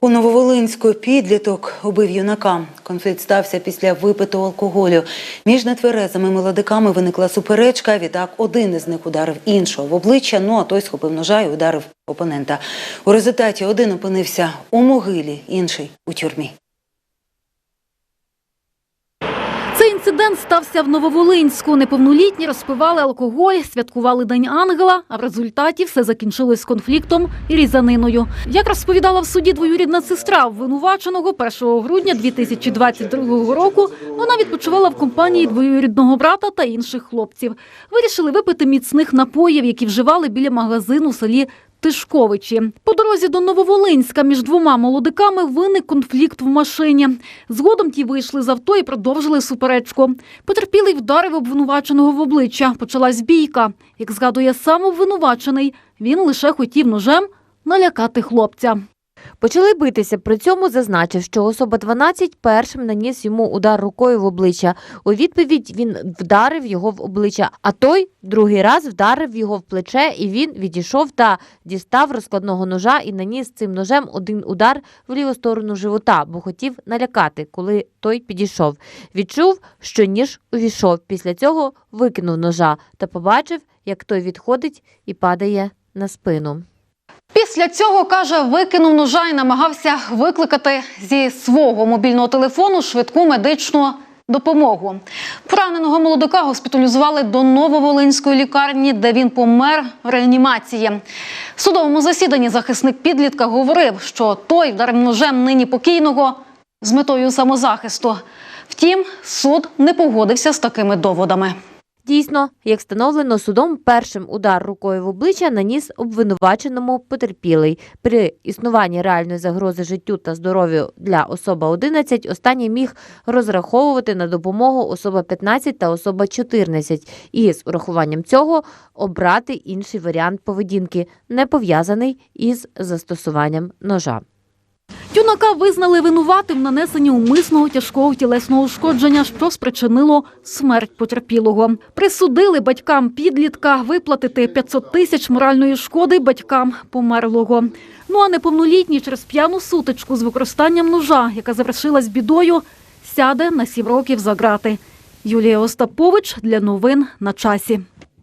У Нововолинську підліток убив юнака. Конфлікт стався після випиту алкоголю. Між нетверезими молодиками виникла суперечка. Відтак один із них ударив іншого в обличчя. Ну а той схопив ножа і ударив опонента. У результаті один опинився у могилі, інший у тюрмі. Інцидент стався в Нововолинську. Неповнолітні розпивали алкоголь, святкували День Ангела, а в результаті все закінчилось конфліктом і різаниною. Як розповідала в суді двоюрідна сестра обвинуваченого 1 грудня 2022 року, вона відпочивала в компанії двоюрідного брата та інших хлопців. Вирішили випити міцних напоїв, які вживали біля магазину у селі Тишковичі. По дорозі до Нововолинська між двома молодиками виник конфлікт в машині. Згодом ті вийшли з авто і продовжили суперечку. Потерпілий вдарив обвинуваченого в обличчя. Почалась бійка. Як згадує сам обвинувачений, він лише хотів ножем налякати хлопця. Почали битися. При цьому зазначив, що особа 12 першим наніс йому удар рукою в обличчя. У відповідь він вдарив його в обличчя, а той другий раз вдарив його в плече, і він відійшов та дістав розкладного ножа і наніс цим ножем один удар в ліву сторону живота, бо хотів налякати, коли той підійшов. Відчув, що ніж увійшов. Після цього викинув ножа та побачив, як той відходить і падає на спину. Після цього каже, викинув ножа і намагався викликати зі свого мобільного телефону швидку медичну допомогу. Пораненого молодика госпіталізували до Нововолинської лікарні, де він помер в реанімації. В судовому засіданні захисник підлітка говорив, що той вдарив ножем нині покійного з метою самозахисту. Втім, суд не погодився з такими доводами. Дійсно, як встановлено судом, першим удар рукою в обличчя наніс обвинуваченому потерпілий. При існуванні реальної загрози життю та здоров'ю для особа 11 останній міг розраховувати на допомогу особа 15 та особа 14 і з урахуванням цього обрати інший варіант поведінки, не пов'язаний із застосуванням ножа. Юнака визнали винуватим нанесенні умисного тяжкого тілесного ушкодження, що спричинило смерть потерпілого. Присудили батькам підлітка виплатити 500 тисяч моральної шкоди батькам померлого. Ну а неповнолітній через п'яну сутичку з використанням ножа, яка завершилась бідою, сяде на сім років за грати. Юлія Остапович для новин на часі.